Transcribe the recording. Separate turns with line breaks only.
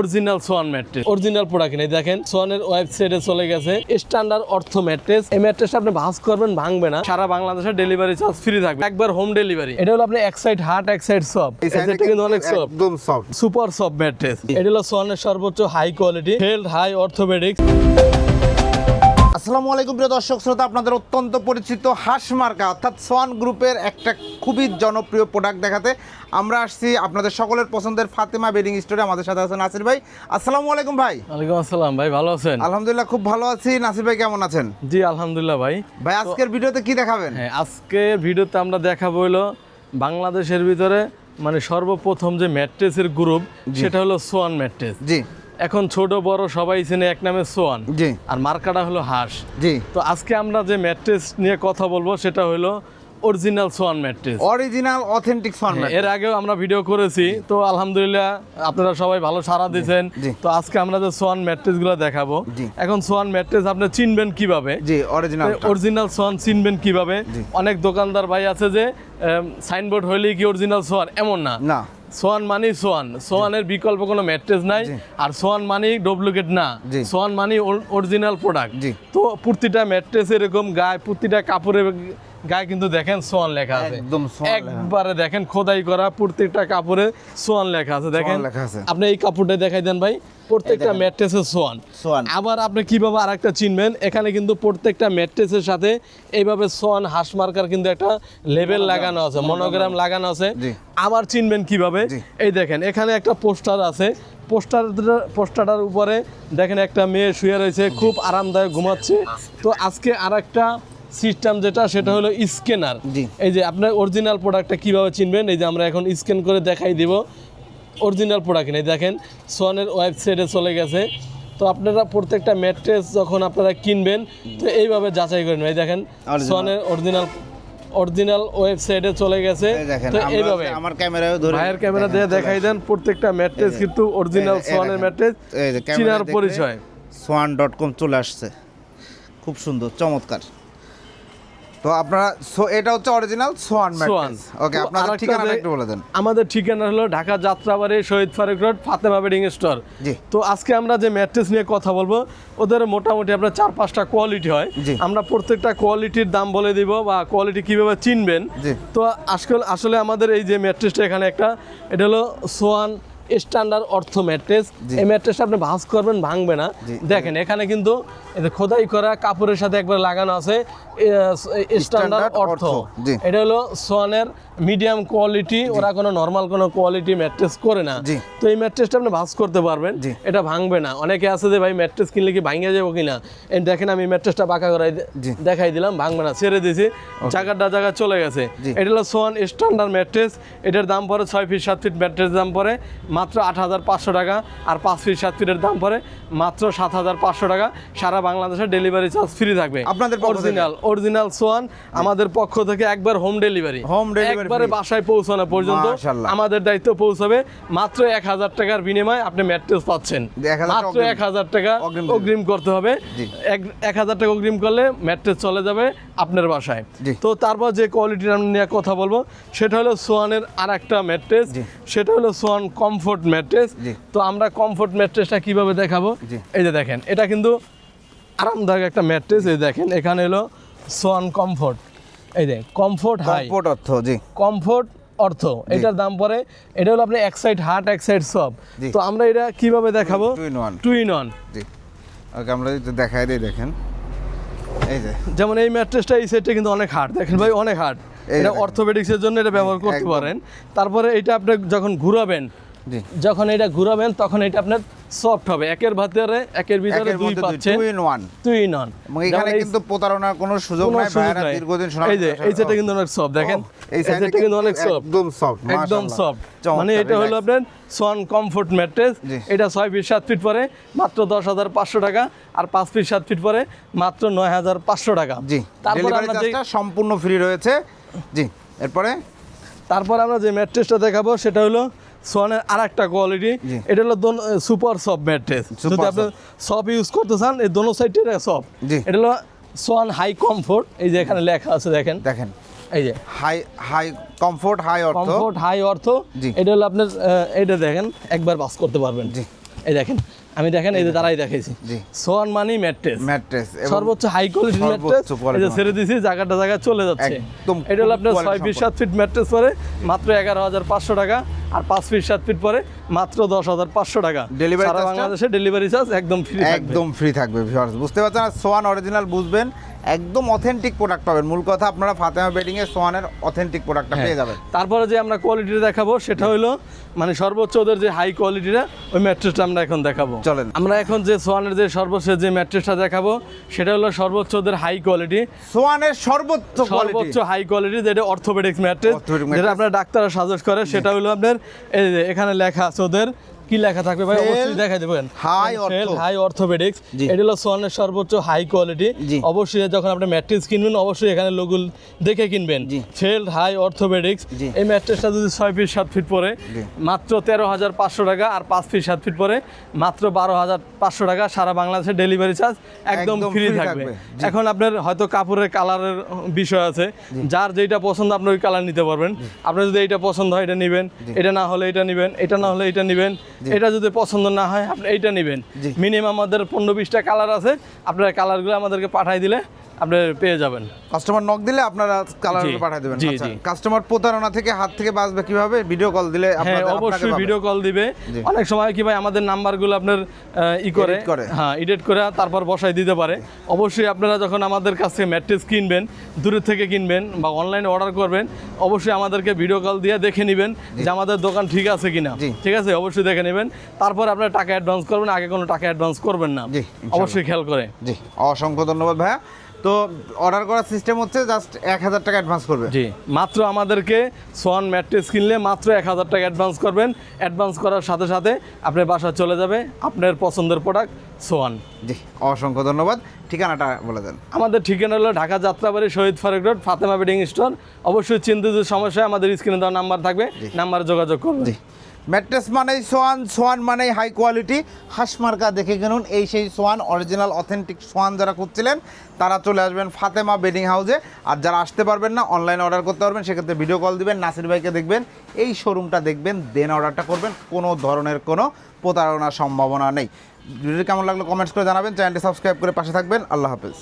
Original Swan mattress. Original product নেই দেখেন সোয়ানের ওয়েবসাইটে চলে গেছে। Standard ortho mattress. এই ম্যাট্রেস আপনি ভাঁজ করবেন ভাঙবে না। সারা বাংলাদেশে ডেলিভারি চার্জ ফ্রি থাকবে। একবার হোম ডেলিভারি এটা হলো আপনি এক সাইড হার্ট এক সাইড সব
এই সাইডটা
কিন্তু অনেক সফট
একদম সফট
সুপার সফট ম্যাট্রেস। এটা হলো সোয়ানের সর্বোচ্চ high quality health high orthopaedics
আসসালামু আলাইকুম প্রিয় দর্শক শ্রোতা আপনাদের অত্যন্ত পরিচিত হাঁস মার্কা অর্থাৎ সোয়ান গ্রুপের একটা খুবই জনপ্রিয় প্রোডাক্ট দেখাতে আমরা আসছি আপনাদের সকলের পছন্দের ফাতেমা বেডিং স্টোরে। আমাদের সাথে আছেন নাসির ভাই। আসসালামু আলাইকুম ভাই।
ওয়ালাইকুম আসসালাম ভাই ভালো আছেন?
আলহামদুলিল্লাহ খুব ভালো আছি। নাসির ভাই কেমন আছেন?
জি আলহামদুলিল্লাহ ভাই।
ভাই আজকের ভিডিওতে কি দেখাবেন?
হ্যাঁ আজকের ভিডিওতে আমরা দেখাবো হলো বাংলাদেশের ভিতরে মানে সর্বপ্রথম যে ম্যাট্রেসের গ্রুপ সেটা হলো সোয়ান ম্যাট্রেস।
জি।
এখন ছোট বড় সবাই চেনে এক নামে সোয়ান।
জি।
আর মার্কাটা হলো হাঁস।
জি।
তো আজকে আমরা যে ম্যাট্রেস নিয়ে কথা বলব সেটা হলো original Swan mattress
original authentic Swan
এর আগেও আমরা ভিডিও করেছি। তো আলহামদুলিল্লাহ আপনারা সবাই ভালো সাড়া দিয়েছেন। তো আজকে আমরা যে সোয়ান ম্যাট্রেসগুলো দেখাবো এখন সোয়ান ম্যাট্রেস আপনি চিনবেন কীভাবে?
জি অরিজিনাল
অরিজিনাল সোয়ান চিনবেন কীভাবে? অনেক দোকানদার ভাই আছে যে সাইনবোর্ড হইলেই কি অরিজিনাল সোয়ান? এমন না।
না।
সোয়ান মানি সোয়ান। সোয়ানের বিকল্প কোনো ম্যাট্রেস নাই আর সোয়ান মানি ডুপ্লিকেট না। সোয়ান মানি অরিজিনাল প্রোডাক্ট। তো প্রতিটা ম্যাট্রেস এরকম গায়ে প্রতিটা কাপড়ের গায়ে কিন্তু দেখেন সোয়ান লেখা আছে।
একদম
একবারে দেখেন খোদাই করা প্রত্যেকটা কাপড়ে সোয়ান লেখা আছে। দেখেন আপনি এই কাপড়টা দেখাই দেন ভাই প্রত্যেকটা
দেখেন।
ম্যাট্রেসে সোয়ান।
সোয়ান।
আবার আপনি কীভাবে আরেকটা চিনবেন এখানে কিন্তু প্রত্যেকটা ম্যাট্রেসের সাথে এইভাবে সোয়ান হাঁস মার্কার কিন্তু একটা লেভেল লাগানো আছে মনোগ্রাম লাগানো আছে। আবার চিনবেন কীভাবে? এই দেখেন এখানে একটা পোস্টার আছে। পোস্টার পোস্টারটার উপরে দেখেন একটা মেয়ে শুয়ে রয়েছে খুব আরামদায়ক ঘুমাচ্ছে। তো আজকে আর একটা সিস্টেম যেটা সেটা হলো স্ক্যানার। এই যে আপনার অরিজিনাল প্রোডাক্টটা কীভাবে চিনবেন? এই যে আমরা এখন স্ক্যান করে দেখাই দিব। অরিজিনাল প্রোডাক্ট নেই দেখেন সোয়ানের ওয়েবসাইটে চলে গেছে। তো আপনারা প্রত্যেকটা ম্যাট্রেস যখন আপনারা কিনবেন তো এইভাবে যাচাই করে নেবেন। এই দেখেন। সোয়ানের অরিজিনাল অরিজিনাল ওয়েবসাইটে চলে গেছে। তো এইভাবে।
আমার ক্যামেরায় ধরে
ভাইয়ের ক্যামেরা দিয়ে দেখাই দেন প্রত্যেকটা ম্যাট্রেস কিন্তু অরিজিনাল সোয়ানের ম্যাট্রেস
এই যে ক্যামেরায়
চিনার পরিচয়।
সোয়ান ডট কম চলে আসছে। খুব সুন্দর চমৎকার। তো আপনারা সো এটা হচ্ছে অরিজিনাল সোয়ান
সোয়ান
ওকে
তো
আপনাদের ঠিকানাটা একটু বলে দেন।
আমাদের ঠিকানা হলো Dhaka Jatrabari Shahid Faruk road Fatema bedding store.
জি।
তো আজকে আমরা যে ম্যাট্রেস নিয়ে কথা বলব ওদের মোটামুটি আপনার চার পাঁচটা কোয়ালিটি হয়। আমরা প্রত্যেকটা কোয়ালিটির দাম বলে দিব বা কোয়ালিটি কীভাবে চিনবেন। তো আসলে আসলে আমাদের এই যে ম্যাট্রেসটা এখানে একটা এটা হলো সোয়ান স্ট্যান্ডার্ড অর্থ ম্যাট্রেস এই ম্যাট্রেসটা আপনি ভাঁজ করবেন ভাঙবে না। দেখেন এখানে কিন্তু খোদাই করা কাপড়ের সাথে একবার লাগানো আছে স্ট্যান্ডার্ড অর্থ এটা হলো সোয়ানের মিডিয়াম কোয়ালিটি ওরা কোনো নর্মাল কোনো কোয়ালিটি ম্যাট্রেস করে না। তো এই ম্যাট্রেসটা আপনি ভাঁজ করতে পারবেন এটা ভাঙবে না। অনেকে আছে যে ভাই ম্যাট্রেস কিনলে কি ভাঙে যাব কিনা? এই দেখেন আমি ম্যাট্রেসটা বাঁকা করাই দেখাই দিলাম ভাঙবে না ছেড়ে দিয়েছি জায়গাটা জায়গা চলে গেছে। এটা হলো সোয়ান স্ট্যান্ডার্ড ম্যাট্রেস এটার দাম পরে ছয় ফিট সাত ফিট ম্যাট্রেস দাম পড়ে। মাত্র আট হাজার পাঁচশো টাকা আর পাঁচ ফিট সাত ফিটের দাম পড়ে মাত্র সাত হাজার পাঁচশো টাকা। সারা বাংলাদেশে ডেলিভারি চার্জ ফ্রি থাকবে।
আপনাদের
অরিজিনাল অরিজিনাল সোয়ান আমাদের পক্ষ থেকে একবার হোম ডেলিভারি।
হোম delivery
একবারে বাসায় পৌঁছানো পর্যন্ত আমাদের দায়িত্ব পৌঁছাবে মাত্র এক হাজার টাকার বিনিময়ে আপনি ম্যাট্রেস পাচ্ছেন। মাত্র এক হাজার টাকা
অগ্রিম
করতে হবে। এক হাজার টাকা অগ্রিম করলে ম্যাট্রেস চলে যাবে। আপনার বাসায়। তো তারপর যে কোয়ালিটির আমি নিয়ে কথা বলব সেটা হলো সোয়ানের আর একটা ম্যাট্রেস সেটা হলো সোয়ান কমফোর্ট ম্যাট্রেস তো আমরা কমফোর্ট ম্যাট্রেসটা কীভাবে দেখাবো? এই যে দেখেন এটা কিন্তু আরামদায়ক একটা ম্যাট্রেস এই দেখেন এখানে হলো সোয়ান কমফোর্ট এই যে কমফোর্ট হাই
কম্পোর্ট অর্থ জি।
কমফোর্ট অর্থ। এটার দাম পরে এটা হলো আপনি এক সাইড হার্ট এক সাইড সব তো আমরা এটা কীভাবে দেখাবো?
Two in one।
Two in one
G. Okay আমরা দেখাই দিই দেখেন। এই যে।
যেমন এই ম্যাট্রেসটা এই সেটটা কিন্তু অনেক হার্ড দেখেন ভাই অনেক হার্ড এটা অর্থোপেডিক্সের জন্য এটা ব্যবহার করতে পারেন। তারপরে এটা আপনি যখন ঘুরাবেন যখন এটা ঘুরাবেন তখন এটা আপনার সফট হবে। একের ভিতরে একের ভিতরে দুই পাচ্ছেন।
টু ইন ওয়ান
দুই ইন ওয়ান
এবং এখানে কিন্তু প্রতারণার কোনো সুযোগ নাই ভাইরা দীর্ঘদিন শোনা
এই যে এই সেটটা কিন্তু অনেক সফট দেখেন?
এই
সেটটা কিন্তু অনেক সফট
একদম সফট
একদম সফট মানে এটা হলো আপনার সোয়ান কমফোর্ট ম্যাট্রেস। এটা ছয় ফিট সাত ফিট পরে মাত্র দশ হাজার পাঁচশো টাকা। আর পাঁচ ফিট সাত ফিট পরে মাত্র নয় হাজার পাঁচশো টাকা।
জি
তারপর আমরা
সম্পূর্ণ ফ্রি রয়েছে। জি এরপরে?
তারপর আমরা যে ম্যাট্রেসটা দেখাবো সেটা হলো সোয়ানের আর একটা কোয়ালিটি এটা হলো সুপার সফট ম্যাট্রেস যদি আপনি সফট ইউজ করতে চান এই দোনো সাইডে সফট এটা হলো সোয়ান হাই কমফোর্ট এই যে এখানে লেখা আছে দেখেন।
দেখেন।
এই যে।
High high comfort high ortho
comfort high ortho এটা হলো আপনার এটা দেখেন একবার বাস করতে পারবেন।
জি।
এই দেখেন আমি দেখেন এই যে দাঁড়াই দেখাইছি। সোয়ান মানি ম্যাট্রেস
ম্যাট্রেস
সর্বোচ্চ হাই কোয়ালিটির
সর্বোচ্চ
ম্যাট্রেস এই যে ছেড়ে দিছি জায়গাটা জায়গায় চলে যাচ্ছে।
একদম
এটা হলো আপনার ছয় ফিট সাত ফিট ম্যাট্রেস পরে মাত্র এগারো হাজার পাঁচশো টাকা। আর পাঁচ ফিট সাত ফিট পরে মাত্র দশ হাজার পাঁচশো টাকা।
ডেলিভারি
সারা বাংলাদেশে ডেলিভারি চার্জ একদম ফ্রি একদম
একদম ফ্রি থাকবে বুঝতে পারছেন? আর সোয়ান অরিজিনাল বুঝবেন। একদম অথেন্টিক প্রোডাক্ট পাবেন মূল কথা আপনারা ফাতেমা বেডিং এর সোয়ানের অথেন্টিক প্রোডাক্টটা। পেয়ে যাবেন
তারপরে যে আমরা কোয়ালিটিটা দেখাবো সেটা হলো মানে সর্বোচ্চ ওদের যে হাই কোয়ালিটিটা ওই ম্যাট্রেসটা আমরা এখন দেখাবো
চলেন।
আমরা এখন যে সোয়ানের যে সর্বশেষ যে ম্যাট্রেসটা দেখাবো সেটা হলো সর্বোচ্চ ওদের হাই কোয়ালিটি
সোয়ানের সর্বোচ্চ কোয়ালিটি
সর্বোচ্চ হাই কোয়ালিটি যেটা অর্থোপেডিক্স ম্যাট্রেস যেটা। আপনার ডাক্তাররা সাজেস্ট করে সেটা হলো আপনার এই যে এখানে লেখা আছে ওদের কি লেখা থাকবে ভাই? অবশ্যই দেখাই দেবেন।
ortho।
High orthopaedics. এটা হলো সোয়ানের সর্বোচ্চ হাই কোয়ালিটি অবশ্যই যখন আপনি ম্যাট্রেস কিনবেন অবশ্যই এখানে লোগুল দেখে কিনবেন। ফেল হাই অর্থোপেডিক্স এই ম্যাট্রেসটা যদি ছয় ফিট সাত ফিট পরে মাত্র তেরো হাজার পাঁচশো টাকা আর পাঁচ ফিট সাত ফিট পরে মাত্র বারো হাজার পাঁচশো টাকা সারা বাংলাদেশে ডেলিভারি চার্জ একদম ফ্রি থাকবে।
থাকবে।
এখন আপনার হয়তো কাপড়ের কালারের বিষয় আছে। যার যেটা পছন্দ আপনি ওই কালার নিতে পারবেন। আপনার যদি এটা পছন্দ হয় এটা নেবেন। এটা না হলে এটা নেবেন। এটা না হলে এটা নেবেন। এটা যদি পছন্দ না হয় আপনি এইটা নেবেন। মিনিমাম আমাদের পনেরো বিশটা কালার আছে। আপনার কালারগুলো আমাদেরকে পাঠাই দিলে আপনি পেয়ে যাবেন।
কাস্টমার নক দিলে আপনারা কালার পাঠিয়ে দেবেন।
জি,
আচ্ছা
জি।
কাস্টমার প্রতারণা থেকে হাত থেকে বাঁচবে কীভাবে? ভিডিও কল দিলে
হ্যাঁ অবশ্যই ভিডিও কল দিবে। অনেক সময় কি ভাই আমাদের নাম্বারগুলো আপনার ই করে। হ্যাঁ এডিট করে তারপর বসাই দিতে পারে। অবশ্যই আপনারা যখন আমাদের কাছ থেকে ম্যাট্রেস কিনবেন দূরের থেকে কিনবেন বা অনলাইনে অর্ডার করবেন অবশ্যই আমাদেরকে ভিডিও কল দিয়ে দেখে নেবেন যে আমাদের দোকান ঠিক আছে কিনা। ঠিক আছে? অবশ্যই দেখে নেবেন। তারপর আপনারা টাকা অ্যাডভান্স করবেন আগে কোনো টাকা অ্যাডভান্স করবেন না। অবশ্যই খেয়াল করে।
জি অসংখ্য ধন্যবাদ ভাইয়া। তো অর্ডার করার সিস্টেম হচ্ছে জাস্ট এক হাজার টাকা অ্যাডভান্স করবে।
জি মাত্র আমাদেরকে সোয়ান ম্যাট্রেস কিনলে মাত্র এক হাজার টাকা অ্যাডভান্স করবেন। অ্যাডভান্স করার সাথে সাথে আপনার বাসা চলে যাবে আপনার পছন্দের প্রোডাক্ট সোয়ান
জি অসংখ্য ধন্যবাদ। ঠিকানাটা বলে দেন।
আমাদের ঠিকানা হলো Dhaka Jatrabari Shahid Faruk road Fatema bedding store. অবশ্যই চিন্তিত সমস্যায় আমাদের স্ক্রিনে দেওয়া নাম্বার থাকবে। নাম্বারে যোগাযোগ করুন।
জি। ম্যাট্রেস মানেই সোয়ান সোয়ান মানেই হাই কোয়ালিটি হাঁস মার্কা দেখে কিনুন, এই সেই সোয়ান অরিজিনাল অথেন্টিক সোয়ান যারা খুঁজছিলেন, তারা চলে আসবেন ফাতেমা বেডিং হাউসে। আর যারা আসতে পারবেন না অনলাইনে অর্ডার করতে পারবেন, সেক্ষেত্রে ভিডিও কল দিবেন, নাসির ভাইকে দেখবেন, এই শোরুমটা দেখবেন দেন অর্ডারটা করবেন, কোনো ধরনের কোনো প্রতারণার সম্ভাবনা নেই। ভিডিওটি কেমন লাগল কমেন্টস করে জানাবেন চ্যানেলটি সাবস্ক্রাইব করে পাশে থাকবেন, আল্লাহ হাফেজ।